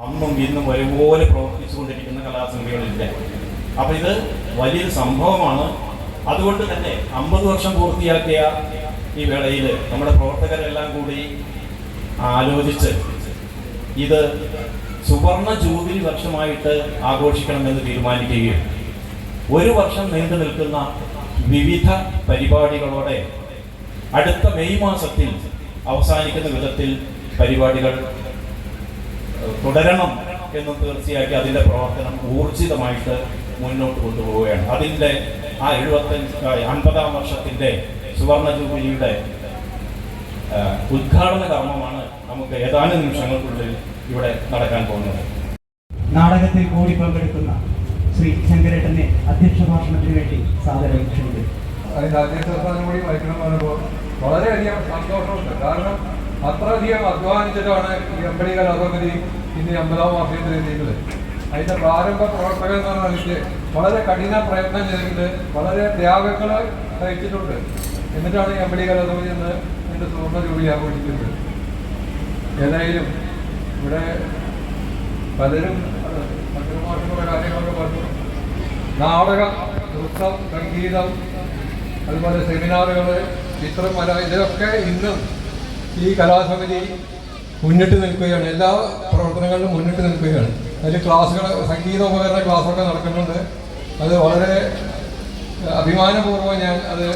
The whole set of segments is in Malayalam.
അന്നും ഇന്നും ഒരുപോലെ പ്രവർത്തിച്ചുകൊണ്ടിരിക്കുന്ന കലാസമിതികളില്ല അപ്പൊ ഇത് വലിയൊരു സംഭവമാണ്. അതുകൊണ്ട് തന്നെ അമ്പത് വർഷം പൂർത്തിയാക്കിയ ഈ വേളയിൽ നമ്മുടെ പ്രവർത്തകരെല്ലാം കൂടി ആലോചിച്ച് ഇത് സുവർണ ജൂബിലി വർഷമായിട്ട് ആഘോഷിക്കണമെന്ന് തീരുമാനിക്കുകയും ഒരു വർഷം നീണ്ടു നിൽക്കുന്ന വിവിധ പരിപാടികളോടെ അടുത്ത മെയ് മാസത്തിൽ അവസാനിക്കുന്ന വിധത്തിൽ പരിപാടികൾ തുടരണം എന്നും തീർച്ചയാക്കി അതിന്റെ പ്രവർത്തനം ഊർജിതമായിട്ട് മുന്നോട്ട് കൊണ്ടുപോവുകയാണ്. അതിന്റെ ആ എഴുപത്തഞ്ച് അൻപതാം വർഷത്തിന്റെ സുവർണ ജൂബിലിയുടെ ഉദ്ഘാടന കർമ്മമാണ് നമുക്ക് ഏതാനും നിമിഷങ്ങൾക്കുള്ളിൽ ഇവിടെ നടക്കാൻ പോകുന്നത്. നാടകത്തിൽ കൂടി പങ്കെടുക്കുന്ന ശ്രീ ശങ്കരേട്ടനെ അധ്യക്ഷ ഭാഷണത്തിന് വേണ്ടി സാദരം അതിന്റെ അധ്യക്ഷ സ്ഥാനം കൂടി വഹിക്കണം എന്ന് പറയുമ്പോൾ വളരെയധികം സന്തോഷമുണ്ട്. കാരണം അത്രയധികം അധ്വാനിച്ചിട്ടാണ് ഈ അമ്പടി കലാസമിതി ഇന്ന് അമ്പതാം വർഷത്തിൽ എത്തിയത് അതിന്റെ പ്രാരംഭ പ്രവർത്തകൻ എന്ന് പറഞ്ഞിട്ട് വളരെ കഠിന പ്രയത്നം ചെയ്തിട്ട് വളരെ ത്യാഗങ്ങൾ സഹിച്ചിട്ടുണ്ട്. എന്നിട്ടാണ് ഈ അമ്പടി കലാസമിതി എന്ന് എന്റെ സുവർണ ജോലി ആഘോഷിക്കുന്നത് ഏതായാലും ഇവിടെ പലരും പത്രമാർക്കുള്ള കാര്യങ്ങളൊക്കെ പറഞ്ഞു. നാടകം നൃത്തം സംഗീതം അതുപോലെ സെമിനാറുകൾ ചിത്രമല ഇതൊക്കെ ഇന്നും ഈ കലാസമിതി മുന്നിട്ട് നിൽക്കുകയാണ്. എല്ലാ പ്രവർത്തനങ്ങളിലും മുന്നിട്ട് നിൽക്കുകയാണ്. അതിൽ ക്ലാസ്സുകൾ സംഗീത ഉപകരണ ക്ലാസ്സൊക്കെ നടക്കുന്നുണ്ട്. അത് വളരെ അഭിമാനപൂർവം ഞാൻ അത്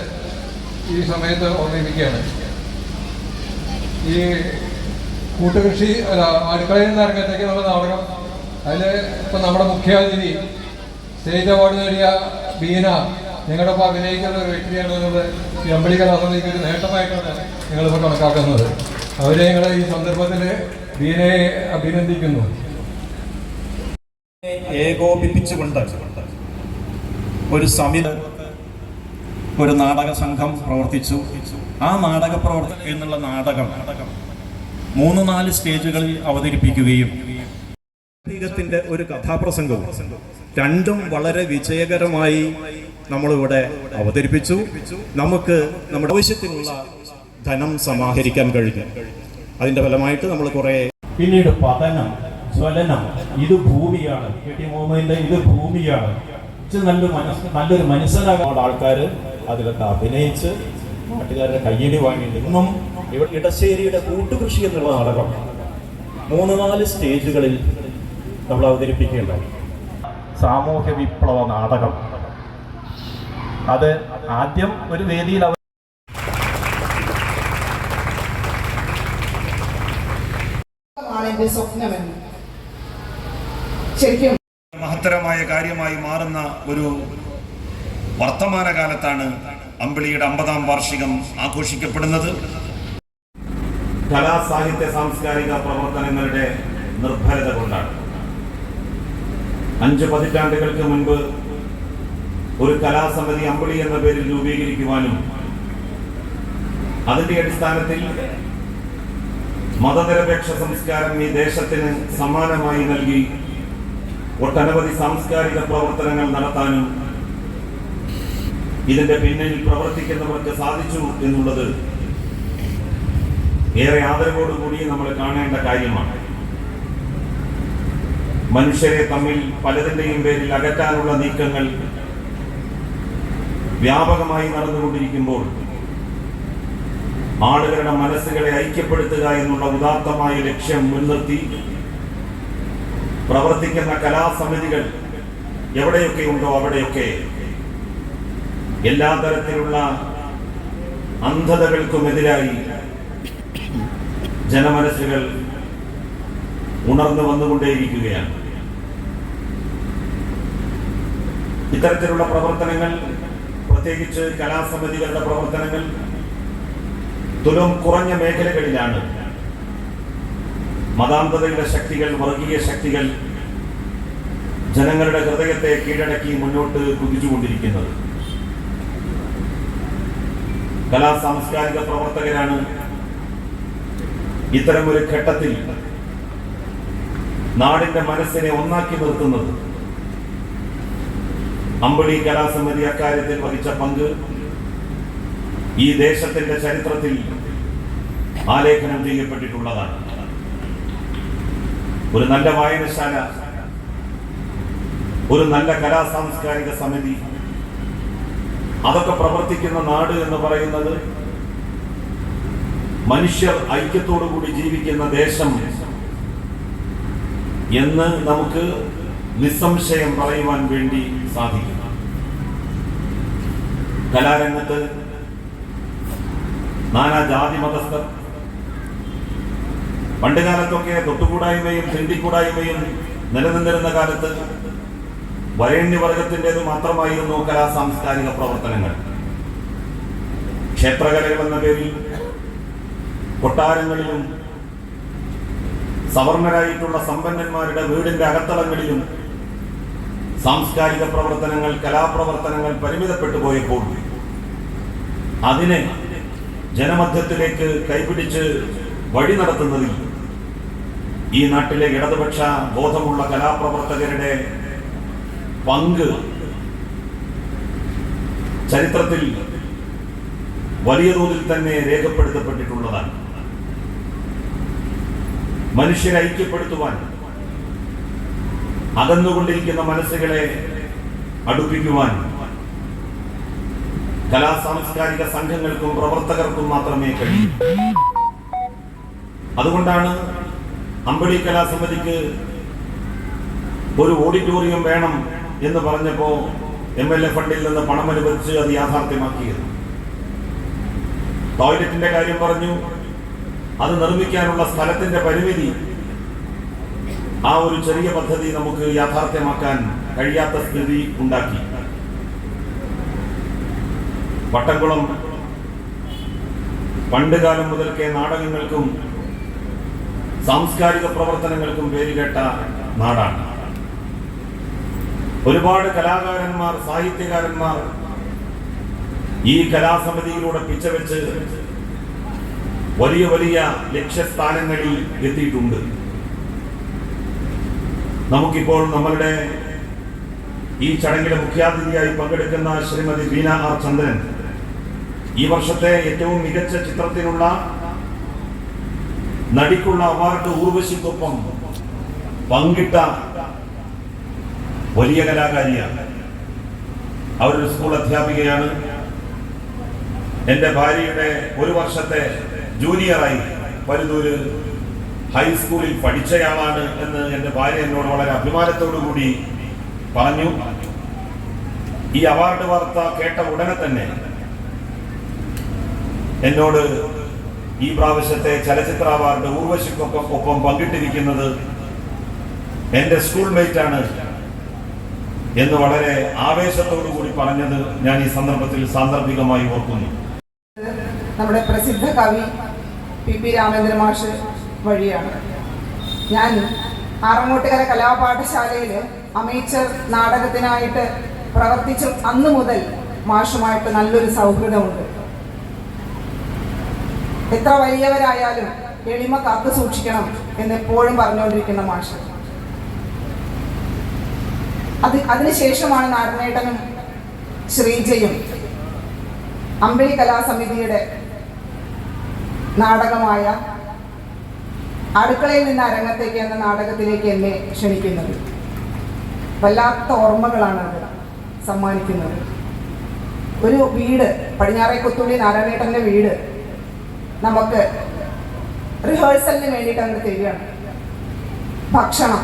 ഈ സമയത്ത് ഓർമ്മിപ്പിക്കുകയാണ്. ഈ കൂട്ടുകൃഷി അല്ല അടുക്കളയിൽ നിന്ന് അരങ്ങത്തേക്ക് നമ്മൾ നാടകം അതിൽ ഇപ്പം നമ്മുടെ മുഖ്യാതിഥി സ്റ്റേജ് അവാർഡ് നേടിയ ബീന ഞങ്ങളുടെ ഒപ്പം അഭിനയിക്കുന്ന ഒരു വ്യക്തിയാണ് എന്നുള്ളത് ഈ അമ്പലിക്കൽ കലാസമിതിക്ക് ഒരു നേട്ടമായിട്ടാണ് ഞങ്ങളിപ്പോൾ കണക്കാക്കുന്നത്. അവരെ ഞങ്ങൾ ഈ സന്ദർഭത്തിൽ ബീനയെ അഭിനന്ദിക്കുന്നു. ഏകോപിപ്പിച്ചുകൊണ്ട് ഒരു സമിതി ഒരു നാടക സംഘം പ്രവർത്തിച്ചു. ആ നാടക പ്രവർത്തനം എന്നുള്ള നാടകം മൂന്ന് നാല് സ്റ്റേജുകളിൽ അവതരിപ്പിക്കുകയും ത്തിന്റെ ഒരു കഥാപ്രസംഗവും രണ്ടും വളരെ വിജയകരമായി നമ്മളിവിടെ അവതരിപ്പിച്ചു. നമുക്ക് നമ്മുടെ ആവശ്യത്തിനുള്ള ധനം സമാഹരിക്കാൻ കഴിഞ്ഞു. അതിന്റെ ഫലമായിട്ട് നമ്മൾ കുറെ പിന്നീട് പതനം ജ്വലനം ഇത് ഭൂമിയാണ്. കെ ടി മുഹമ്മദിന്റെ ഇത് ഭൂമിയാണ്. നല്ലൊരു മനസ്സ് നല്ലൊരു മനസ്സിലാകാൻ ആൾക്കാർ അതിലൊക്കെ അഭിനയിച്ച് നാട്ടുകാരുടെ കയ്യടി വാങ്ങി ഇന്നും ഇവിടെ ഇടശ്ശേരിയുടെ കൂട്ടുകൃഷി എന്നുള്ള നാടകം മൂന്ന് നാല് സ്റ്റേജുകളിൽ നമ്മൾ അവതരിപ്പിക്കുകയുണ്ടായി. സാമൂഹ്യ വിപ്ലവ നാടകം. അത് ആദ്യം ഒരു വേദിയിൽ അവർ എന്റെ സ്വപ്നമെന്ന്. ശരിക്കും മഹത്തരമായ കാര്യമായി മാറുന്ന ഒരു വർത്തമാനകാലത്താണ് അമ്പിളിയുടെ അമ്പതാം വാർഷികം ആഘോഷിക്കപ്പെടുന്നത്. കലാ സാഹിത്യ സാംസ്കാരിക പ്രവർത്തനങ്ങളുടെ നിർഭരത കൊണ്ടാണ്. അഞ്ച് പതിറ്റാണ്ടുകൾക്ക് മുൻപ് ഒരു കലാസമിതി അമ്പിളി എന്ന പേരിൽ രൂപീകരിക്കുവാനും അതിന്റെ അടിസ്ഥാനത്തിൽ മതനിരപേക്ഷ സംസ്കാരം ഈ ദേശത്തിന് സമ്മാനമായി നൽകി ഒട്ടനവധി സാംസ്കാരിക പ്രവർത്തനങ്ങൾ നടത്താനും ഇതിന്റെ പിന്നിൽ പ്രവർത്തിക്കുന്നവർക്ക് സാധിച്ചു എന്നുള്ളത് ഏറെ ആദരവോടുകൂടി നമ്മൾ കാണേണ്ട കാര്യമാണ്. മനുഷ്യരെ തമ്മിൽ പലതിന്റെയും പേരിൽ അകറ്റാനുള്ള നീക്കങ്ങൾ വ്യാപകമായി നടന്നുകൊണ്ടിരിക്കുമ്പോൾ ആളുകളുടെ മനസ്സുകളെ ഐക്യപ്പെടുത്തുക എന്നുള്ള ഉദാത്തമായ ലക്ഷ്യം മുൻനിർത്തി പ്രവർത്തിക്കുന്ന കലാസമിതികൾ എവിടെയൊക്കെ ഉണ്ടോ അവിടെയൊക്കെ എല്ലാ തരത്തിലുള്ള അന്ധതകൾക്കുമെതിരായി ജനമനസ്സുകൾ ഉണർന്നു വന്നുകൊണ്ടേയിരിക്കുകയാണ്. ഇത്തരത്തിലുള്ള പ്രവർത്തനങ്ങൾ പ്രത്യേകിച്ച് കലാസമിതികളുടെ പ്രവർത്തനങ്ങൾ തുലം കുറഞ്ഞ മേഖലകളിലാണ്. മതാന്തതയുടെ ശക്തികൾ വർഗീയ ശക്തികൾ ജനങ്ങളുടെ ഹൃദയത്തെ കീഴടക്കി മുന്നോട്ട് കുതിച്ചുകൊണ്ടിരിക്കുന്നത്. കലാ സാംസ്കാരിക പ്രവർത്തകരാണ് ഇത്തരമൊരു ഘട്ടത്തിൽ നാടിന്റെ മനസ്സിനെ ഒന്നാക്കി നിർത്തുന്നത്. അമ്പിളി കലാസമിതി അക്കാര്യത്തിൽ വഹിച്ച പങ്ക് ഈ ദേശത്തിന്റെ ചരിത്രത്തിൽ ആലേഖനം ചെയ്യപ്പെട്ടിട്ടുള്ളതാണ്. ഒരു നല്ല വായനശാല ഒരു നല്ല കലാ സാംസ്കാരിക സമിതി അതൊക്കെ പ്രവർത്തിക്കുന്ന നാട് എന്ന് പറയുന്നത് മനുഷ്യർ ഐക്യത്തോടു കൂടി ജീവിക്കുന്ന ദേശം എന്ന് നമുക്ക് നിസ്സംശയം പറയുവാൻ വേണ്ടി സാധിക്കും കലാരംഗത്ത് നാനാ ജാതി മതസ്ഥർ പണ്ട് കാലത്തൊക്കെ തൊട്ടുകൂടായ്മയും തിണ്ടിക്കൂടായ്മയും നിലനിന്നിരുന്ന കാലത്ത് വരേണ്യവർഗത്തിന്റെത് മാത്രമായിരുന്നു കലാ സാംസ്കാരിക പ്രവർത്തനങ്ങൾ. ക്ഷേത്രകലകൾ എന്ന പേരിൽ കൊട്ടാരങ്ങളിലും സവർണരായിട്ടുള്ള സമ്പന്നന്മാരുടെ വീടിന്റെ അകത്തളങ്ങളിലും സാംസ്കാരിക പ്രവർത്തനങ്ങൾ കലാപ്രവർത്തനങ്ങൾ പരിമിതപ്പെട്ടു പോയപ്പോൾ അതിനെ ജനമധ്യത്തിലേക്ക് കൈപിടിച്ച് വഴി നടത്തുന്നതിൽ ഈ നാട്ടിലെ ഇടതുപക്ഷ ബോധമുള്ള കലാപ്രവർത്തകരുടെ പങ്ക് ചരിത്രത്തിൽ വലിയ തോതിൽ തന്നെ രേഖപ്പെടുത്തപ്പെട്ടിട്ടുള്ളതാണ്. മനുഷ്യരെ ഐക്യപ്പെടുത്തുവാൻ അകന്നുകൊണ്ടിരിക്കുന്ന മനസ്സുകളെ അടുപ്പിക്കുവാൻ കലാ സാംസ്കാരിക സംഘങ്ങൾക്കും പ്രവർത്തകർക്കും മാത്രമേ കഴിയൂ. അതുകൊണ്ടാണ് അമ്പടി കലാസമിതിക്ക് ഒരു ഓഡിറ്റോറിയം വേണം എന്ന് പറഞ്ഞപ്പോ എം എൽ എ ഫണ്ടിൽ നിന്ന് പണം അനുവദിച്ച് അത് യാഥാർത്ഥ്യമാക്കിയത്. ടോയ്ലറ്റിന്റെ കാര്യം പറഞ്ഞു. അത് നിർമ്മിക്കാനുള്ള സ്ഥലത്തിന്റെ പരിമിതി ആ ഒരു ചെറിയ പദ്ധതി നമുക്ക് യാഥാർത്ഥ്യമാക്കാൻ കഴിയാത്ത സ്ഥിതി ഉണ്ടാക്കി. വട്ടംകുളം പണ്ടുകാലം മുതൽക്കേ നാടകങ്ങൾക്കും സാംസ്കാരിക പ്രവർത്തനങ്ങൾക്കും പേരുകേട്ട നാടാണ്. ഒരുപാട് കലാകാരന്മാർ സാഹിത്യകാരന്മാർ ഈ കലാസമിതിയിലൂടെ പിച്ചവെച്ച് വലിയ വലിയ ലക്ഷ്യസ്ഥാനങ്ങളിൽ എത്തിയിട്ടുണ്ട്. നമുക്കിപ്പോൾ നമ്മളുടെ ഈ ചടങ്ങിലെ മുഖ്യാതിഥിയായി പങ്കെടുക്കുന്ന ശ്രീമതി ബീന ആർ ചന്ദ്രൻ. ഈ വർഷത്തെ ഏറ്റവും മികച്ച ചിത്രത്തിനുള്ള നടിക്കുള്ള അവാർഡ് ഊർവശിക്കൊപ്പം പങ്കിട്ട വലിയ കലാകാരിയാണ്. അവരൊരു സ്കൂൾ അധ്യാപികയാണ്. എന്റെ ഭാര്യയുടെ ഒരു വർഷത്തെ ജൂനിയറായി പരുതൂര് ഹൈസ്കൂളിൽ പഠിച്ചയാളാണ് എന്ന് എന്റെ ഭാര്യ എന്നോട് വളരെ അഭിമാനത്തോടു കൂടി പറഞ്ഞു. ഈ അവാർഡ് വാർത്ത കേട്ട ഉടനെ തന്നെ എന്നോട് ഈ പ്രാവശ്യത്തെ ചലച്ചിത്ര അവാർഡ് ഊർവശിക്കൊപ്പം ഒപ്പം പങ്കിട്ടിരിക്കുന്നത് എന്റെ സ്കൂൾ മേറ്റ് ആണ് എന്ന് വളരെ ആവേശത്തോടു കൂടി പറഞ്ഞത് ഞാൻ ഈ സന്ദർഭത്തിൽ സാന്ദർഭികമായി ഓർക്കുന്നു. നമ്മുടെ പ്രസിദ്ധ കവി പി പി രാമേന്ദ്ര മാഷ് വഴിയാണ്. ഞാൻ ആറങ്ങോട്ടുകര കലാപാഠശാലയിൽ അമേച്ചർ നാടകത്തിനായിട്ട് പ്രവർത്തിച്ച. അന്ന് മുതൽ മാഷുമായിട്ട് നല്ലൊരു സൗഹൃദമുണ്ട്. എത്ര വലിയവരായാലും എളിമ കാത്തു സൂക്ഷിക്കണം എന്ന് എപ്പോഴും പറഞ്ഞുകൊണ്ടിരിക്കുന്ന മാഷ്. അത് അതിനുശേഷമാണ് നാടനേട്ടനും ശ്രീജയും അമ്പലി കലാസമിതിയുടെ നാടകമായ അടുക്കളയിൽ നിന്ന് അരങ്ങത്തേക്ക് എന്ന നാടകത്തിലേക്ക് എന്നെ ക്ഷണിക്കുന്നത്. വല്ലാത്ത ഓർമ്മകളാണ് അത് സമ്മാനിക്കുന്നത്. ഒരു വീട് പടിഞ്ഞാറേ കൊത്തുള്ളി നാരായണേട്ടന്റെ വീട് നമുക്ക് റിഹേഴ്സലിന് വേണ്ടിയിട്ട് അങ്ങ് തരികയാണ്. ഭക്ഷണം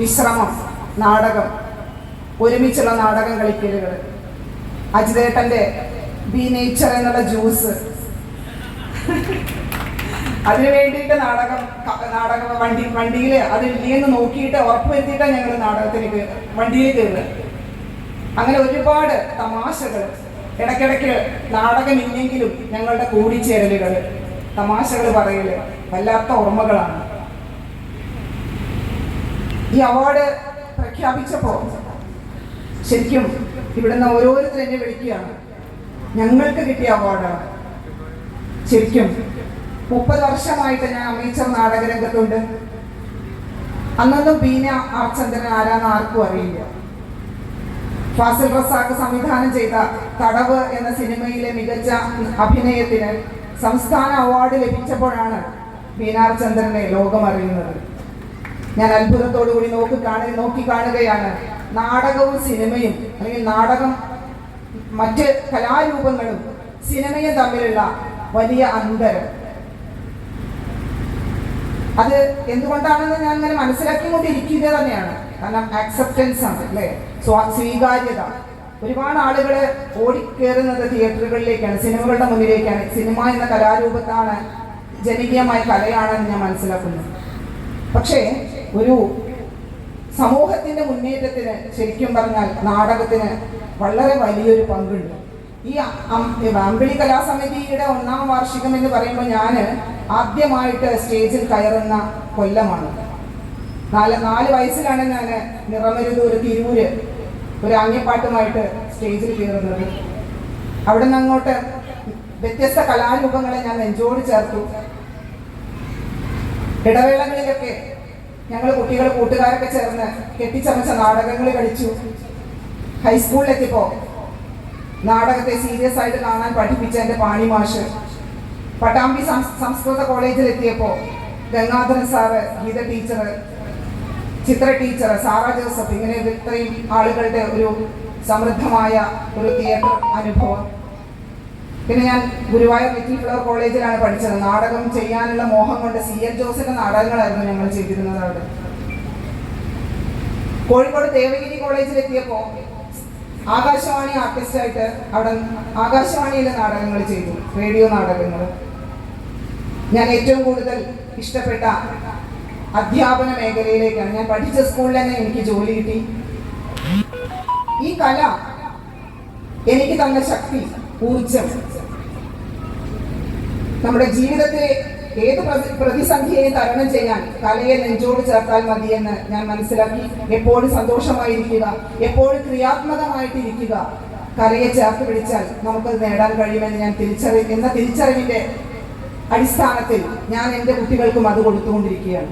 വിശ്രമം നാടകം ഒരുമിച്ചുള്ള നാടകം കളിക്കലുകൾ അജിതേട്ടന്റെ ബി നേച്ചർ എന്നുള്ള ജ്യൂസ്. അതിനു വേണ്ടിയിട്ട് നാടകം നാടകം വണ്ടി വണ്ടിയിൽ അത് ഇല്ലെന്ന് നോക്കിയിട്ട് ഉറപ്പുവരുത്തിയിട്ടാണ് ഞങ്ങൾ നാടകത്തിലേക്ക് വണ്ടിയിൽ കയറുന്നത് അങ്ങനെ ഒരുപാട് തമാശകൾ ഇടയ്ക്കിടയ്ക്ക് നാടകം ഇല്ലെങ്കിലും ഞങ്ങളുടെ കൂടിച്ചേരലുകൾ തമാശകൾ പറയൽ വല്ലാത്ത ഓർമ്മകളാണ്. ഈ അവാർഡ് പ്രഖ്യാപിച്ചപ്പോൾ ശരിക്കും ഇവിടുന്ന് ഓരോരുത്തരും എന്നെ വിളിക്കുകയാണ്. ഞങ്ങൾക്ക് കിട്ടിയ അവാർഡാണ്. ശരിക്കും മുപ്പത് വർഷമായിട്ട് ഞാൻ അമേച്ചർ നാടകരംഗത്തുണ്ട് അന്നൊന്നും ബീന അർച്ചന്ദ്രൻ ആരാന്ന് ആർക്കും അറിയില്ല. ഫാസിൽ റസാഖ് സംവിധാനം ചെയ്ത തടവ് എന്ന സിനിമയിലെ മികച്ച അഭിനയത്തിന് സംസ്ഥാന അവാർഡ് ലഭിച്ചപ്പോഴാണ് ബീനാർ ലോകം അറിയുന്നത്. ഞാൻ അത്ഭുതത്തോടു കൂടി നോക്കി കാണു നോക്കി കാണുകയാണ്. നാടകവും സിനിമയും അല്ലെങ്കിൽ നാടകം മറ്റ് കലാരൂപങ്ങളും സിനിമയും തമ്മിലുള്ള വലിയ അന്തരം. അത് എന്തുകൊണ്ടാണെന്ന് ഞാൻ ഇങ്ങനെ മനസ്സിലാക്കിക്കൊണ്ടിരിക്കുക തന്നെയാണ്. കാരണം ആക്സെപ്റ്റൻസ് ആണ് അല്ലേ? സ്വാ സ്വീകാര്യത. ഒരുപാട് ആളുകൾ ഓടിക്കേറുന്നത് തിയേറ്ററുകളിലേക്കാണ് സിനിമകളുടെ മുന്നിലേക്കാണ്. സിനിമ എന്ന കലാരൂപത്താണ് ജനകീയമായ കലയാണെന്ന് ഞാൻ മനസ്സിലാക്കുന്നു. പക്ഷേ ഒരു സമൂഹത്തിന്റെ മുന്നേറ്റത്തിന് ശരിക്കും പറഞ്ഞാൽ നാടകത്തിന് വളരെ വലിയൊരു പങ്കുണ്ട്. ഈ അമ്പിളി കലാസമിതിയുടെ ഒന്നാം വാർഷികം എന്ന് പറയുമ്പോൾ ഞാൻ ആദ്യമായിട്ട് സ്റ്റേജിൽ കയറുന്ന കൊല്ലമാണ്. നാല് നാല് വയസ്സിലാണ് ഞാൻ നിറമരുത് ഒരു തിരൂര് ഒരു ആംഗ്യപ്പാട്ടുമായിട്ട് സ്റ്റേജിൽ കയറുന്നത്. അവിടെ നിന്ന് അങ്ങോട്ട് വ്യത്യസ്ത കലാരൂപങ്ങളെ ഞാൻ നെഞ്ചോട് ചേർത്തു. ഇടവേളകളിലൊക്കെ ഞങ്ങൾ കുട്ടികൾ കൂട്ടുകാരൊക്കെ ചേർന്ന് കെട്ടിച്ചമച്ച നാടകങ്ങൾ കളിച്ചു. ഹൈസ്കൂളിലെത്തിയപ്പോൾ നാടകത്തെ സീരിയസ് ആയിട്ട് കാണാൻ പഠിപ്പിച്ച എന്റെ പാണി മാഷ്. പട്ടാമ്പി സംസ്കൃത കോളേജിൽ എത്തിയപ്പോൾ Gangadharan sir Geetha teacher Chithra teacher Sara Joseph ഇങ്ങനെ ഇത്രയും ആളുകളുടെ ഒരു സമൃദ്ധമായ ഒരു തിയേറ്റർ അനുഭവം. പിന്നെ ഞാൻ ഗുരുവായൂർ ലിറ്റിൽ ഫ്ലവർ കോളേജിലാണ് പഠിച്ചത്. നാടകം ചെയ്യാനുള്ള മോഹം കൊണ്ട് സി എൽ ജോസിന്റെ നാടകങ്ങളായിരുന്നു ഞങ്ങൾ ചെയ്തിരുന്നത് അവിടെ. കോഴിക്കോട് ദേവഗിരി കോളേജിലെത്തിയപ്പോൾ ആകാശവാണി ആർട്ടിസ്റ്റായിട്ട് അവിടെ ആകാശവാണിയിലെ നാടകങ്ങൾ ചെയ്തു റേഡിയോ നാടകങ്ങൾ. ഞാൻ ഏറ്റവും കൂടുതൽ ഇഷ്ടപ്പെട്ട അധ്യാപന മേഖലയിലേക്കാണ്. ഞാൻ പഠിച്ച സ്കൂളിൽ തന്നെ എനിക്ക് ജോലി കിട്ടി. ഈ കല എനിക്ക് തന്ന ശക്തി ഊർജം നമ്മുടെ ജീവിതത്തെ ഏത് പ്രതിസന്ധിയെ തരണം ചെയ്യാൻ കലയെ നെഞ്ചോട് ചേർത്താൽ മതിയെന്ന് ഞാൻ മനസ്സിലാക്കി. എപ്പോഴും സന്തോഷമായിരിക്കുക എപ്പോഴും ക്രിയാത്മകമായിട്ടിരിക്കുക. കലയെ ചേർത്ത് പിടിച്ചാൽ നമുക്കത് നേടാൻ കഴിയുമെന്ന് ഞാൻ തിരിച്ചറി എന്ന തിരിച്ചറിവിന്റെ അടിസ്ഥാനത്തിൽ ഞാൻ എന്റെ കുട്ടികൾക്കും അത് കൊടുത്തുകൊണ്ടിരിക്കുകയാണ്.